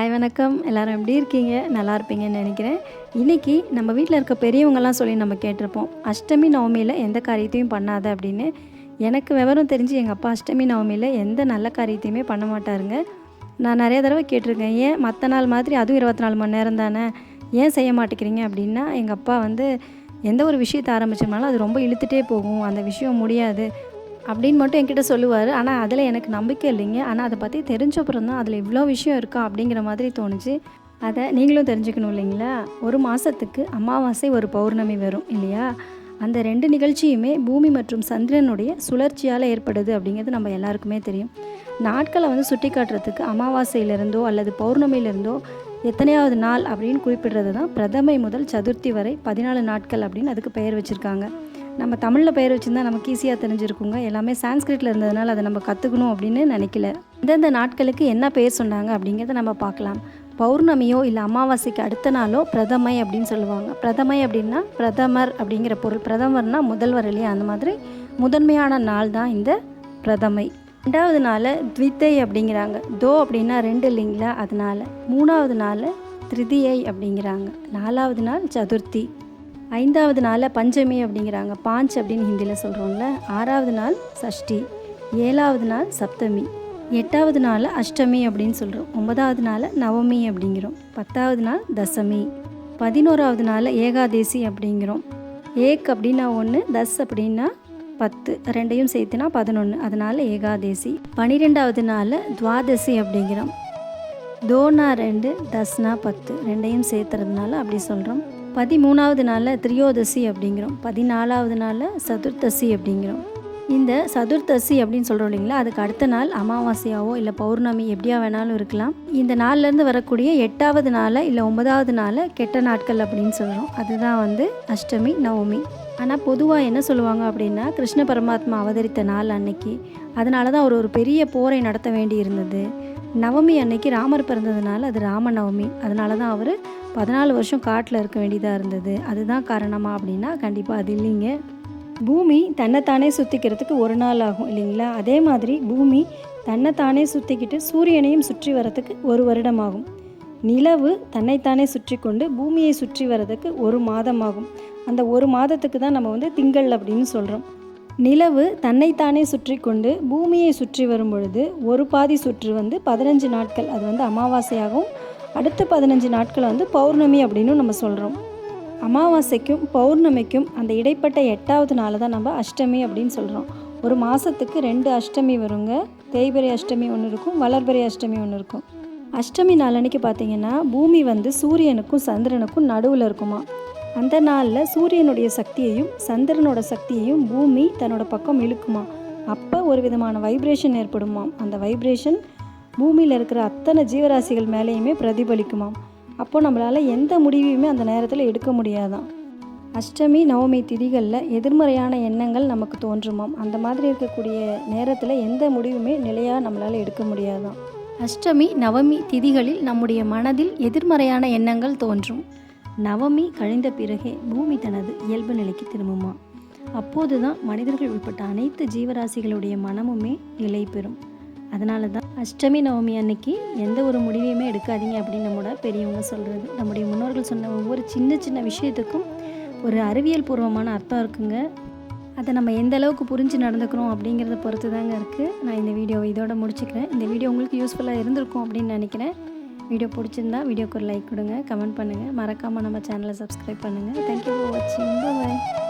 Hi வணக்கம். எல்லாரும் எப்படி இருக்கீங்க? நல்லா இருப்பீங்கன்னு நினைக்கிறேன். இன்றைக்கி நம்ம வீட்டில் இருக்க பெரியவங்கலாம் சொல்லி நம்ம கேட்டிருப்போம். அஷ்டமி நவமியில் எந்த காரியத்தையும் பண்ணாத அப்படின்னு. எனக்கு விவரம் தெரிஞ்சு எங்கள் அப்பா அஷ்டமி நவமியில் எந்த நல்ல காரியத்தையுமே பண்ண மாட்டாருங்க. நான் நிறைய தடவை கேட்டிருக்கேன். ஏன் மற்ற நாள் மாதிரி அதுவும் இருபத்தி நாலு மணி நேரம் தானே? ஏன் செய்ய மாட்டேங்கிறீங்க அப்படின்னா எங்கள் அப்பா வந்து எந்த ஒரு விஷயத்தை ஆரம்பிச்சோம்னாலும் அது ரொம்ப இழுத்துட்டே போகும். அந்த விஷயம் முடியாது. அப்படின்னு மட்டும் என்கிட்ட சொல்லுவார். ஆனால் அதில் எனக்கு நம்பிக்கை இல்லைங்க. ஆனால் அதை பற்றி தெரிஞ்சப்புறம் தான் அதில் இவ்வளோ விஷயம் இருக்கா அப்படிங்கிற மாதிரி தோணுச்சு. அதை நீங்களும் தெரிஞ்சுக்கணும் இல்லைங்களா? ஒரு மாதத்துக்கு அமாவாசை ஒரு பௌர்ணமி வரும் இல்லையா? அந்த ரெண்டு நிகழ்ச்சியுமே பூமி மற்றும் சந்திரனுடைய சுழற்சியால் ஏற்படுது அப்படிங்கிறது நம்ம எல்லாருக்குமே தெரியும். நாட்களை வந்து சுட்டி காட்டுறதுக்கு அமாவாசையிலிருந்தோ அல்லது பௌர்ணமியிலிருந்தோ எத்தனையாவது நாள் அப்படின்னு குறிப்பிடுறது தான் பிரதமை முதல் சதுர்த்தி வரை பதினாலு நாட்கள் அப்படின்னு அதுக்கு பெயர் வச்சுருக்காங்க. நம்ம தமிழில் பெயர் வச்சுருந்தா நமக்கு ஈஸியாக தெரிஞ்சிருக்குங்க. எல்லாமே சான்ஸ்கிரிட்டில் இருந்ததுனால அதை நம்ம கற்றுக்கணும் அப்படின்னு நினைக்கல. இந்தந்த நாட்களுக்கு என்ன பெயர் சொன்னாங்க அப்படிங்கிறத நம்ம பார்க்கலாம். பௌர்ணமியோ இல்லை அமாவாசைக்கு அடுத்த நாளோ பிரதமை அப்படின்னு சொல்லுவாங்க. பிரதமை அப்படின்னா பிரதமர் அப்படிங்கிற பொருள். பிரதமர்னால் முதல்வர் இல்லையா? அந்த மாதிரி முதன்மையான நாள் தான் இந்த பிரதமை. ரெண்டாவது நாள் த்வித்தை அப்படிங்கிறாங்க. தோ அப்படின்னா ரெண்டு இல்லைங்களா? அதனால் மூணாவது நாள் திருதியை அப்படிங்கிறாங்க. நாலாவது நாள் சதுர்த்தி. ஐந்தாவது நாளில் பஞ்சமி அப்படிங்கிறாங்க. பாஞ்ச் அப்படின்னு ஹிந்தியில் சொல்கிறோம்ல ஆறாவது நாள் சஷ்டி ஏழாவது நாள் சப்தமி எட்டாவது நாள் அஷ்டமி அப்படின்னு சொல்கிறோம் ஒன்பதாவது நாள் நவமி அப்படிங்கிறோம். பத்தாவது நாள் தசமி பதினோராவது நாள் ஏகாதேசி அப்படிங்கிறோம். ஏக் அப்படின்னா ஒன்று தஸ் அப்படின்னா பத்து. ரெண்டையும் சேர்த்துனா பதினொன்று அதனால் ஏகாதேசி. பன்னிரெண்டாவது நாள் துவாதசி அப்படிங்கிறோம். தோனா ரெண்டு தஸ்னா பத்து. ரெண்டையும் சேர்த்துறதுனால அப்படி சொல்கிறோம் பதிமூணாவது நாளில் திரியோதசி அப்படிங்கிறோம். பதினாலாவது நாளில் சதுர்த்தசி அப்படிங்கிறோம். இந்த சதுர்த்தசி அப்படின்னு சொல்கிறோம் இல்லைங்களா? அதுக்கு அடுத்த நாள் அமாவாசையாவோ இல்லை பௌர்ணமி எப்படியா வேணாலும் இருக்கலாம். இந்த நாள்லேருந்து வரக்கூடிய எட்டாவது நாளை இல்லை ஒன்பதாவது நாளை கெட்ட நாட்கள் அப்படின்னு சொல்கிறோம் அதுதான் வந்து அஷ்டமி நவமி. ஆனால் பொதுவாக என்ன சொல்லுவாங்க அப்படின்னா கிருஷ்ண பரமாத்மா அவதரித்த நாள் அன்னைக்கு. அதனால தான் அவர் ஒரு பெரிய போரை நடத்த வேண்டி இருந்தது நவமி அன்னைக்கு ராமர் பிறந்ததுனால அது ராம நவமி. அதனால தான் அவர் பதினாலு வருஷம் காட்டில் இருக்க வேண்டியதாக இருந்தது. அதுதான் காரணமா அப்படின்னா கண்டிப்பாக அது இல்லைங்க. பூமி தன்னைத்தானே சுற்றிக்கிறதுக்கு ஒரு நாள் ஆகும் இல்லைங்களா? அதே மாதிரி பூமி தன்னைத்தானே சுற்றிக்கிட்டு சூரியனையும் சுற்றி வரதுக்கு ஒரு வருடம் ஆகும் நிலவு தன்னைத்தானே சுற்றி கொண்டு பூமியை சுற்றி வரதுக்கு ஒரு மாதம் ஆகும் அந்த ஒரு மாதத்துக்கு தான் நம்ம வந்து திங்கள் அப்படின்னு சொல்கிறோம் நிலவு தன்னைத்தானே சுற்றி கொண்டு பூமியை சுற்றி வரும் பொழுது ஒரு பாதி சுற்று வந்து பதினஞ்சு நாட்கள் அது வந்து அமாவாசையாகவும் அடுத்த பதினஞ்சு நாட்களை வந்து பௌர்ணமி அப்படின்னு நம்ம சொல்கிறோம் அமாவாசைக்கும் பௌர்ணமிக்கும் அந்த இடைப்பட்ட எட்டாவது நாள் தான் நம்ம அஷ்டமி அப்படின்னு சொல்கிறோம் ஒரு மாதத்துக்கு ரெண்டு அஷ்டமி வருங்க. தேய்பிரை அஷ்டமி ஒன்று இருக்கும் வளர்பிறை அஷ்டமி ஒன்று இருக்கும். அஷ்டமி நாளன்னைக்கு பார்த்தீங்கன்னா பூமி வந்து சூரியனுக்கும் சந்திரனுக்கும் நடுவில் இருக்குமா? அந்த நாளில் சூரியனுடைய சக்தியையும் சந்திரனோட சக்தியையும் பூமி தன்னோட பக்கம் இழுக்குமா? அப்போ ஒரு விதமான வைப்ரேஷன் ஏற்படுமாம் அந்த வைப்ரேஷன் பூமியில் இருக்கிற அத்தனை ஜீவராசிகள் மேலேயுமே பிரதிபலிக்குமாம். அப்போ நம்மளால் எந்த முடிவையுமே அந்த நேரத்தில் எடுக்க முடியாதான் அஷ்டமி நவமி திதிகளில் எதிர்மறையான எண்ணங்கள் நமக்கு தோன்றுமாம். அந்த மாதிரி இருக்கக்கூடிய நேரத்தில் எந்த முடிவுமே நிலையாக நம்மளால் எடுக்க முடியாதான் அஷ்டமி நவமி திதிகளில் நம்முடைய மனதில் எதிர்மறையான எண்ணங்கள் தோன்றும். நவமி கழிந்த பிறகே பூமி தனது இயல்பு நிலைக்கு திரும்புமா அப்போது தான் மனிதர்கள் உட்பட்ட அனைத்து ஜீவராசிகளுடைய மனமுமே நிலை பெறும் அதனால தான் அஷ்டமி நவமி அன்னைக்கு எந்த ஒரு முடிவையுமே எடுக்காதீங்க அப்படின்னு நம்மளோட பெரியவங்க சொல்கிறது நம்முடைய முன்னோர்கள் சொன்ன ஒவ்வொரு சின்ன சின்ன விஷயத்துக்கும் ஒரு அறிவியல் பூர்வமான அர்த்தம் இருக்குங்க. அதை நம்ம எந்த அளவுக்கு புரிஞ்சு நடந்துக்கிறோம் அப்படிங்கிறத பொறுத்து தாங்க இருக்குது நான் இந்த வீடியோவை இதோட முடிச்சுக்கிறேன். இந்த வீடியோ உங்களுக்கு யூஸ்ஃபுல்லாக இருந்திருக்கும் அப்படின்னு நினைக்கிறேன். வீடியோ பிடிச்சிருந்தா வீடியோக்கு ஒரு லைக் கொடுங்க கமெண்ட் பண்ணுங்கள் மறக்காமல் நம்ம சேனலை சப்ஸ்கிரைப் பண்ணுங்கள் தேங்க்யூ ஃபார் வாட்சிங் பாய்